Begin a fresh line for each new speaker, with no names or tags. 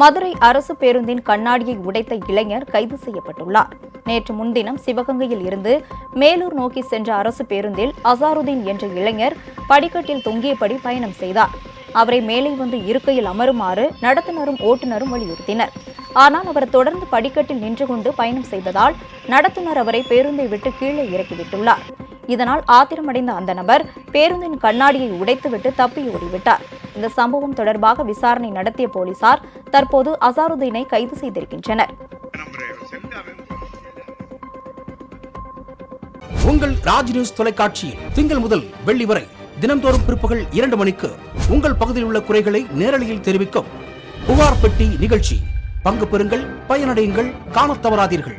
மதுரை அரசு பேருந்தின் கண்ணாடியை உடைத்த இளைஞர் கைது செய்யப்பட்டுள்ளார். நேற்று முன்தினம் சிவகங்கையில் இருந்து மேலூர் நோக்கி சென்ற அரசு பேருந்தில் அசாருதீன் என்ற இளைஞர் படிக்கட்டில் தொங்கியபடி பயணம் செய்தார். அவரை மேலே வந்து இருக்கையில் அமருமாறு நடத்துனரும் ஓட்டுநரும் வலியுறுத்தினர். ஆனால் அவர் தொடர்ந்து படிக்கட்டில் நின்று கொண்டு பயணம் செய்ததால் நடத்துனர் அவரை பேருந்தை விட்டு கீழே இறக்கிவிட்டுள்ளார். இதனால் ஆத்திரமடைந்த அந்த நபர் பேருந்தின் கண்ணாடியை உடைத்துவிட்டு தப்பி ஓடிவிட்டார். இந்த சம்பவம் தொடர்பாக விசாரணை நடத்திய போலீசார் தற்போது அசாருதீனை கைது செய்திருக்கின்றனர்.
உங்கள் ராஜ் நியூஸ் தொலைக்காட்சியில் திங்கள் முதல் வெள்ளி வரை தினம்தோறும் பிற்பகல் இரண்டு மணிக்கு உங்கள் பகுதியில் உள்ள குறைகளை நேரலையில் தெரிவிக்கும் புகார் பெட்டி நிகழ்ச்சி. பங்கு பெறுங்கள் பயனடையுங்கள் காணத் தவறாதீர்கள்.